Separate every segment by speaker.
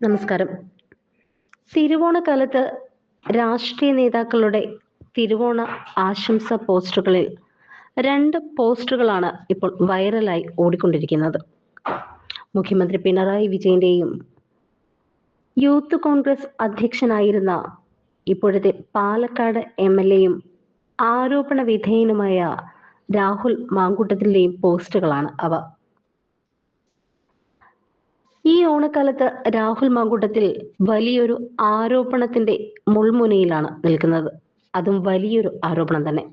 Speaker 1: നമസ്കാരം. തിരുവോണക്കാലത്ത് രാഷ്ട്രീയ നേതാക്കളുടെ തിരുവോണ ആശംസ പോസ്റ്ററുകളിൽ രണ്ട് പോസ്റ്ററുകളാണ് ഇപ്പോൾ വൈറലായി ഓടിക്കൊണ്ടിരിക്കുന്നത്. മുഖ്യമന്ത്രി പിണറായി വിജയന്റെയും യൂത്ത് കോൺഗ്രസ് അധ്യക്ഷനായിരുന്ന ഇപ്പോഴത്തെ പാലക്കാട് എം എൽ എയും ആരോപണ വിധേയനുമായ രാഹുൽ മാങ്കൂട്ടത്തിന്റെയും പോസ്റ്റുകളാണ് അവ. ഓണക്കാലത്ത് രാഹുൽ മാങ്കൂട്ടത്തിൽ വലിയൊരു ആരോപണത്തിന്റെ മുൾമുനയിലാണ് നിൽക്കുന്നത്. അതും വലിയൊരു ആരോപണം തന്നെ.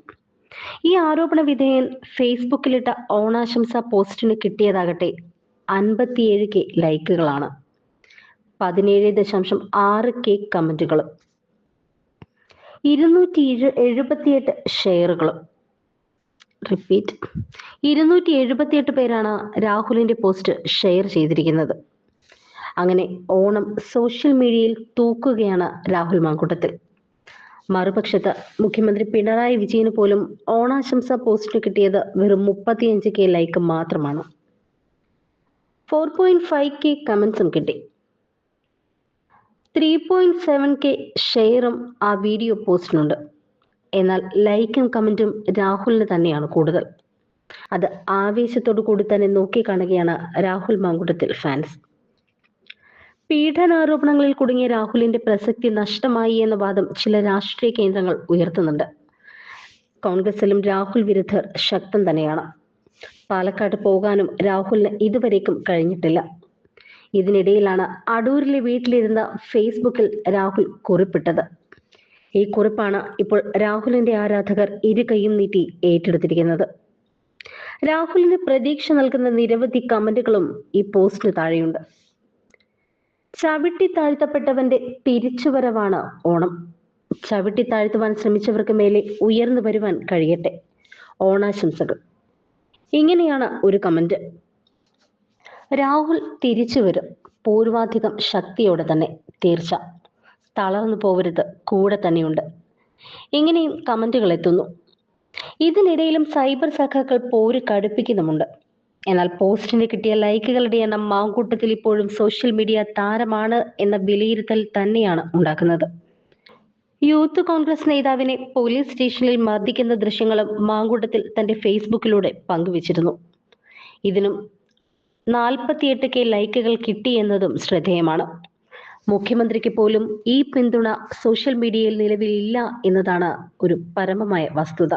Speaker 1: ഈ ആരോപണ വിധേയൻ ഫേസ്ബുക്കിലിട്ട ഓണാശംസ പോസ്റ്റിന് കിട്ടിയതാകട്ടെ അൻപത്തിയേഴ് കെ ലൈക്കുകളാണ്. പതിനേഴ് ദശാംശം ആറ് കെ കമന്റുകളും. ഇരുന്നൂറ്റി എഴുപത്തിയെട്ട് ഷെയറുകളും. റിപ്പീറ്റ്. ഇരുന്നൂറ്റി എഴുപത്തിയെട്ട് പേരാണ് രാഹുലിന്റെ പോസ്റ്റ് ഷെയർ ചെയ്തിരിക്കുന്നത്. അങ്ങനെ ഓണം സോഷ്യൽ മീഡിയയിൽ തൂക്കുകയാണ് രാഹുൽ മാങ്കൂട്ടത്തിൽ. മറുപക്ഷത്ത് മുഖ്യമന്ത്രി പിണറായി വിജയന് പോലും ഓണാശംസ പോസ്റ്റ് കിട്ടിയത് വെറും മുപ്പത്തിയഞ്ച് കെ ലൈക്ക് മാത്രമാണ്. ഫോർ പോയിന്റ് ഫൈവ് കെ കമന്റ്സും കിട്ടി. ത്രീ പോയിന്റ് സെവൻ കെ ഷെയറും ആ വീഡിയോ പോസ്റ്റിനുണ്ട് എന്നാൽ ലൈക്കും കമന്റും രാഹുലിന് തന്നെയാണ് കൂടുതൽ. അത് ആവേശത്തോടു കൂടി തന്നെ നോക്കിക്കാണുകയാണ് രാഹുൽ മാങ്കുട്ടത്തിൽ ഫാൻസ് പീഡനാരോപണങ്ങളിൽ കുടുങ്ങിയ രാഹുലിന്റെ പ്രസക്തി നഷ്ടമായി എന്ന വാദം ചില രാഷ്ട്രീയ കേന്ദ്രങ്ങൾ ഉയർത്തുന്നുണ്ട്. കോൺഗ്രസിലും രാഹുൽ വിരുദ്ധർ ശക്തം തന്നെയാണ്. പാലക്കാട് പോകാനും രാഹുലിന് ഇതുവരേക്കും കഴിഞ്ഞിട്ടില്ല. ഇതിനിടയിലാണ് അടൂരിലെ വീട്ടിലിരുന്ന ഫേസ്ബുക്കിൽ രാഹുൽ കുറിപ്പിട്ടത്. ഈ കുറിപ്പാണ് ഇപ്പോൾ രാഹുലിന്റെ ആരാധകർ ഇരു കൈയും നീട്ടി ഏറ്റെടുത്തിരിക്കുന്നത്. രാഹുലിന് പ്രതീക്ഷ നൽകുന്ന നിരവധി കമന്റുകളും ഈ പോസ്റ്റിന് താഴെയുണ്ട്. ചവിട്ടി താഴ്ത്തപ്പെട്ടവന്റെ തിരിച്ചുവരവാണ് ഓണം. ചവിട്ടി താഴ്ത്തുവാൻ ശ്രമിച്ചവർക്ക് മേലെ ഉയർന്നു വരുവാൻ കഴിയട്ടെ. ഓണാശംസകൾ. ഇങ്ങനെയാണ് ഒരു കമന്റ്. രാഹുൽ തിരിച്ചു വരും. പൂർവാധികം ശക്തിയോടെ തന്നെ തീർച്ച. തളർന്നു പോവരുത്. കൂടെ തന്നെയുണ്ട്. ഇങ്ങനെയും കമന്റുകൾ എത്തുന്നു. ഇതിനിടയിലും സൈബർ സഖാക്കൾ പോര് കടുപ്പിക്കുന്നുമുണ്ട്. എന്നാൽ പോസ്റ്റിന് കിട്ടിയ ലൈക്കുകളുടെ എണ്ണം മാങ്കൂട്ടത്തിൽ ഇപ്പോഴും സോഷ്യൽ മീഡിയ താരമാണ് എന്ന വിലയിരുത്തൽ തന്നെയാണ് ഉണ്ടാക്കുന്നത്. യൂത്ത് കോൺഗ്രസ് നേതാവിനെ പോലീസ് സ്റ്റേഷനിൽ മർദ്ദിക്കുന്ന ദൃശ്യങ്ങളും മാങ്കൂട്ടത്തിൽ തന്റെ ഫേസ്ബുക്കിലൂടെ പങ്കുവച്ചിരുന്നു. ഇതിനും നാൽപ്പത്തിയെട്ട് കെ ലൈക്കുകൾ കിട്ടിയെന്നതും ശ്രദ്ധേയമാണ്. മുഖ്യമന്ത്രിക്ക് പോലും ഈ പിന്തുണ സോഷ്യൽ മീഡിയയിൽ നിലവിലില്ല എന്നതാണ് ഒരു പരമമായ വസ്തുത.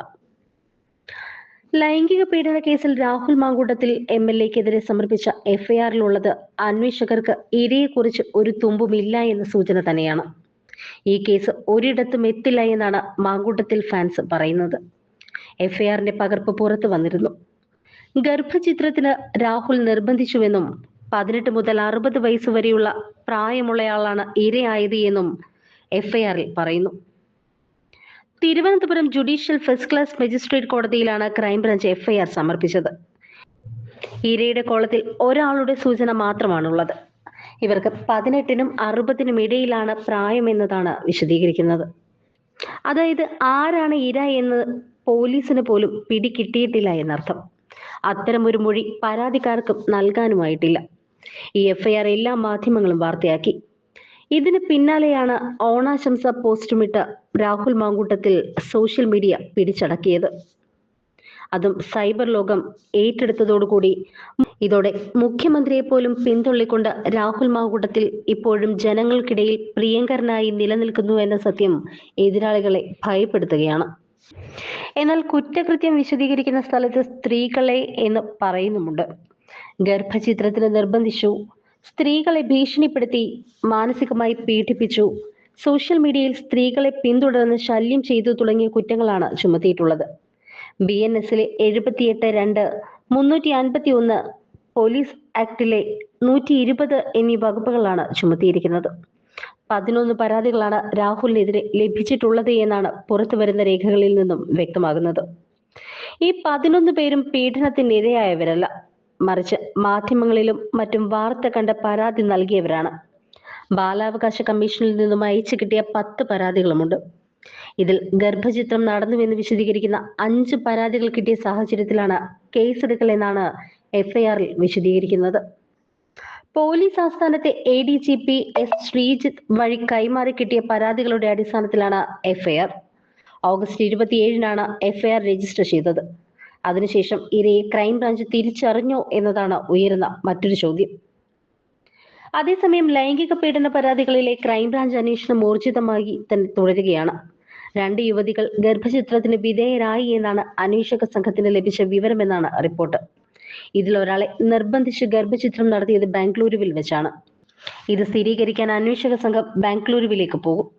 Speaker 1: ലൈംഗിക പീഡന കേസിൽ രാഹുൽ മാങ്കൂട്ടത്തിൽ എം എൽ എക്കെതിരെ സമർപ്പിച്ച എഫ്ഐആറിലുള്ളത് അന്വേഷകർക്ക് ഇരയെക്കുറിച്ച് ഒരു തുമ്പുമില്ല എന്ന സൂചന തന്നെയാണ്. ഈ കേസ് ഒരിടത്തും എത്തില്ല എന്നാണ് മാങ്കൂട്ടത്തിൽ ഫാൻസ് പറയുന്നത്. എഫ്ഐആറിന്റെ പകർപ്പ് പുറത്തു വന്നിരുന്നു. ഗർഭചിത്രത്തിന് രാഹുൽ നിർബന്ധിച്ചുവെന്നും പതിനെട്ട് മുതൽ അറുപത് വയസ്സ് വരെയുള്ള പ്രായമുള്ളയാളാണ് ഇരയായത് എന്നും എഫ്ഐആറിൽ പറയുന്നു. Thiruvananthapuram judicial first class magistrate കോടതിയിലാണ് ക്രൈംബ്രാഞ്ച് എഫ്ഐആർ സമർപ്പിച്ചത്. ഇരയുടെ കോളത്തിൽ ഒരാളുടെ സൂചന മാത്രമാണുള്ളത്. ഇവർക്ക് പതിനെട്ടിനും അറുപതിനും ഇടയിലാണ് പ്രായമെന്നതാണ് വിശദീകരിക്കുന്നത്. അതായത് ആരാണ് ഇര എന്ന് പോലീസിന് പോലും പിടികിട്ടിയിട്ടില്ല എന്നർത്ഥം. അത്തരമൊരു മൊഴി പരാതിക്കാർക്കും നൽകാനുമായിട്ടില്ല. ഈ എഫ്ഐആർ എല്ലാ മാധ്യമങ്ങളും വാർത്തയാക്കി. ഇതിന് പിന്നാലെയാണ് ഓണാശംസ പോസ്റ്റുമിട്ട് രാഹുൽ മാങ്കൂട്ടത്തിൽ സോഷ്യൽ മീഡിയ പിടിച്ചടക്കിയത്. അതും സൈബർ ലോകം ഏറ്റെടുത്തതോടുകൂടി. ഇതോടെ മുഖ്യമന്ത്രിയെ പോലും പിന്തള്ളിക്കൊണ്ട് രാഹുൽ മാങ്കൂട്ടത്തിൽ ഇപ്പോഴും ജനങ്ങൾക്കിടയിൽ പ്രിയങ്കരനായി നിലനിൽക്കുന്നു എന്ന സത്യം എതിരാളികളെ ഭയപ്പെടുത്തുകയാണ്. എന്നാൽ കുറ്റകൃത്യം വിശദീകരിക്കുന്ന സ്ഥലത്ത് സ്ത്രീകളെ എന്ന് പറയുന്നുമുണ്ട്. ഗർഭചിത്രത്തിന് നിർബന്ധിച്ചു. സ്ത്രീകളെ ഭീഷണിപ്പെടുത്തി മാനസികമായി പീഡിപ്പിച്ചു. സോഷ്യൽ മീഡിയയിൽ സ്ത്രീകളെ പിന്തുടർന്ന് ശല്യം ചെയ്തു തുടങ്ങിയ കുറ്റങ്ങളാണ് ചുമത്തിയിട്ടുള്ളത്. ബി എൻ എസിലെ എഴുപത്തിയെട്ട് രണ്ട് മുന്നൂറ്റി അൻപത്തി ഒന്ന് പോലീസ് ആക്ടിലെ നൂറ്റി ഇരുപത് എന്നീ വകുപ്പുകളാണ് ചുമത്തിയിരിക്കുന്നത്. പതിനൊന്ന് പരാതികളാണ് രാഹുലിനെതിരെ ലഭിച്ചിട്ടുള്ളത് എന്നാണ് പുറത്തു വരുന്ന രേഖകളിൽ നിന്നും വ്യക്തമാകുന്നത്. ഈ പതിനൊന്ന് പേരും പീഡനത്തിനിരയായവരല്ല. മറിച്ച് മാധ്യമങ്ങളിലും മറ്റും വാർത്ത കണ്ട പരാതി നൽകിയവരാണ്. ബാലാവകാശ കമ്മീഷനിൽ നിന്നും അയച്ചു കിട്ടിയ പത്ത് പരാതികളുമുണ്ട്. ഇതിൽ ഗർഭചിത്രം നടന്നുവെന്ന് വിശദീകരിക്കുന്ന അഞ്ച് പരാതികൾ കിട്ടിയ സാഹചര്യത്തിലാണ് കേസെടുക്കൽ എന്നാണ് എഫ്ഐആറിൽ വിശദീകരിക്കുന്നത്. Police ആസ്ഥാനത്തെ A D G P S Sreejith വഴി കൈമാറി കിട്ടിയ പരാതികളുടെ അടിസ്ഥാനത്തിലാണ് എഫ്ഐആർ. ഓഗസ്റ്റ് ഇരുപത്തിയേഴിനാണ് എഫ്ഐആർ രജിസ്റ്റർ ചെയ്തത്. അതിനുശേഷം ഇരയെ ക്രൈംബ്രാഞ്ച് തിരിച്ചറിഞ്ഞോ എന്നതാണ് ഉയരുന്ന മറ്റൊരു ചോദ്യം. അതേസമയം ലൈംഗിക പീഡന പരാതികളിലെ ക്രൈംബ്രാഞ്ച് അന്വേഷണം ഊർജിതമായി തന്നെ തുടരുകയാണ്. രണ്ട് യുവതികൾ ഗർഭചിത്രത്തിന് വിധേയരായി എന്നാണ് അന്വേഷക സംഘത്തിന് ലഭിച്ച വിവരമെന്നാണ് റിപ്പോർട്ട് ഇതിൽ ഒരാളെ നിർബന്ധിച്ച് ഗർഭചിത്രം നടത്തിയത് ബാംഗ്ലൂരുവിൽ വെച്ചാണ്. ഇത് സ്ഥിരീകരിക്കാൻ അന്വേഷക സംഘം ബാംഗ്ലൂരുവിലേക്ക് പോകും.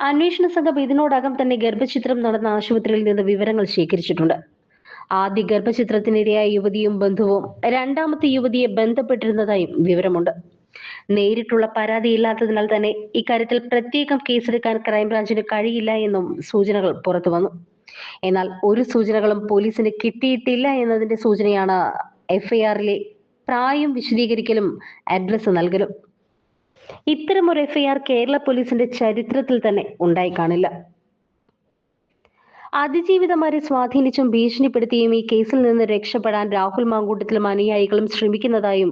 Speaker 1: അന്വേഷണ സംഘം ഇതിനോടകം തന്നെ ഗർഭചിത്രം നടന്ന ആശുപത്രിയിൽ നിന്ന് വിവരങ്ങൾ ശേഖരിച്ചിട്ടുണ്ട്. ആദ്യ ഗർഭചിത്രത്തിനിരയായ യുവതിയും ബന്ധുവും രണ്ടാമത്തെ യുവതിയെ ബന്ധപ്പെട്ടിരുന്നതായും വിവരമുണ്ട്. നേരിട്ടുള്ള പരാതി ഇല്ലാത്തതിനാൽ തന്നെ ഇക്കാര്യത്തിൽ പ്രത്യേകം കേസെടുക്കാൻ ക്രൈംബ്രാഞ്ചിന് കഴിയില്ല എന്നും സൂചനകൾ പുറത്തു വന്നു. എന്നാൽ ഒരു സൂചനകളും പോലീസിന് കിട്ടിയിട്ടില്ല എന്നതിന്റെ സൂചനയാണ് എഫ്ഐആറിലെ പ്രായം വിശദീകരിക്കലും അഡ്രസ് നൽകലും. ഇത്തരമൊരു എഫ്ഐആർ കേരള പോലീസിന്റെ ചരിത്രത്തിൽ തന്നെ ഉണ്ടായി കാണില്ല. അതിജീവിതമാരെ സ്വാധീനിച്ചും ഭീഷണിപ്പെടുത്തിയും ഈ കേസിൽ നിന്ന് രക്ഷപ്പെടാൻ രാഹുൽ മാങ്കൂട്ടത്തിലും അനുയായികളും ശ്രമിക്കുന്നതായും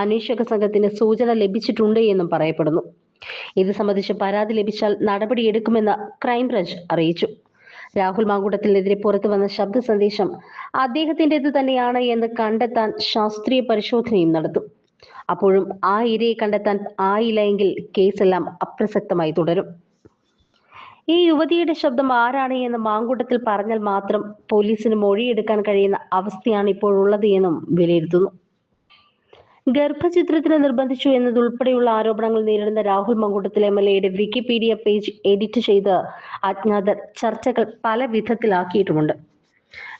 Speaker 1: അന്വേഷക സംഘത്തിന് സൂചന ലഭിച്ചിട്ടുണ്ട് എന്നും പറയപ്പെടുന്നു. ഇത് സംബന്ധിച്ച് പരാതി ലഭിച്ചാൽ നടപടിയെടുക്കുമെന്ന് ക്രൈംബ്രാഞ്ച് അറിയിച്ചു. രാഹുൽ മാങ്കൂട്ടത്തിനെതിരെ പുറത്തു വന്ന ശബ്ദ സന്ദേശം അദ്ദേഹത്തിന്റെത് തന്നെയാണ് എന്ന് കണ്ടെത്താൻ ശാസ്ത്രീയ പരിശോധനയും നടത്തും അപ്പോഴും ആ ഇരയെ കണ്ടെത്താൻ ആയില്ല എങ്കിൽ കേസെല്ലാം അപ്രസക്തമായി തുടരും. ഈ യുവതിയുടെ ശബ്ദം ആരാണ് എന്ന് മാങ്കൂട്ടത്തിൽ പറഞ്ഞാൽ മാത്രം പോലീസിന് മൊഴിയെടുക്കാൻ കഴിയുന്ന അവസ്ഥയാണ് ഇപ്പോഴുള്ളത് എന്നും വിലയിരുത്തുന്നു. ഗർഭചിത്രത്തിന് നിർബന്ധിച്ചു എന്നതുൾപ്പെടെയുള്ള ആരോപണങ്ങൾ നേരിടുന്ന രാഹുൽ മങ്കൂട്ടത്തിൽ എം എൽ എയുടെ വിക്കിപീഡിയ പേജ് എഡിറ്റ് ചെയ്ത് അജ്ഞാതർ ചർച്ചകൾ പല വിധത്തിലാക്കിയിട്ടുമുണ്ട്.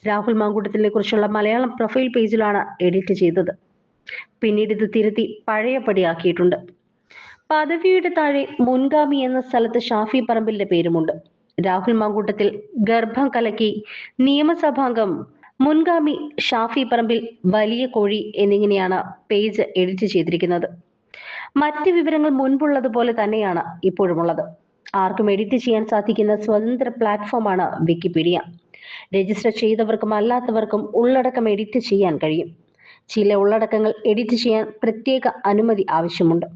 Speaker 1: രാഹുൽ മാങ്കൂട്ടത്തിനെ കുറിച്ചുള്ള മലയാളം പ്രൊഫൈൽ പേജിലാണ് എഡിറ്റ് ചെയ്തത്. പിന്നീട് ഇത് തിരുത്തി പഴയപടിയാക്കിയിട്ടുണ്ട്. പദവിയുടെ താഴെ മുൻഗാമി എന്ന സ്ഥലത്ത് ഷാഫി പറമ്പിലിന്റെ പേരുമുണ്ട്. രാഹുൽ മാങ്കൂട്ടത്തിൽ ഗർഭം കലക്കി നിയമസഭാംഗം മുൻഗാമി ഷാഫി പറമ്പിൽ വലിയ കോഴി എന്നിങ്ങനെയാണ് പേജ് എഡിറ്റ് ചെയ്തിരിക്കുന്നത്. മറ്റ് വിവരങ്ങൾ മുൻപുള്ളതുപോലെ തന്നെയാണ് ഇപ്പോഴുമുള്ളത്. ആർക്കും എഡിറ്റ് ചെയ്യാൻ സാധിക്കുന്ന സ്വതന്ത്ര പ്ലാറ്റ്ഫോമാണ് വിക്കിപീഡിയ. രജിസ്റ്റർ ചെയ്തവർക്കും അല്ലാത്തവർക്കും ഉള്ളടക്കം എഡിറ്റ് ചെയ്യാൻ കഴിയും. ചില ഉള്ളടക്കങ്ങൾ എഡിറ്റ് ചെയ്യാൻ പ്രത്യേക അനുമതി ആവശ്യമുണ്ട്.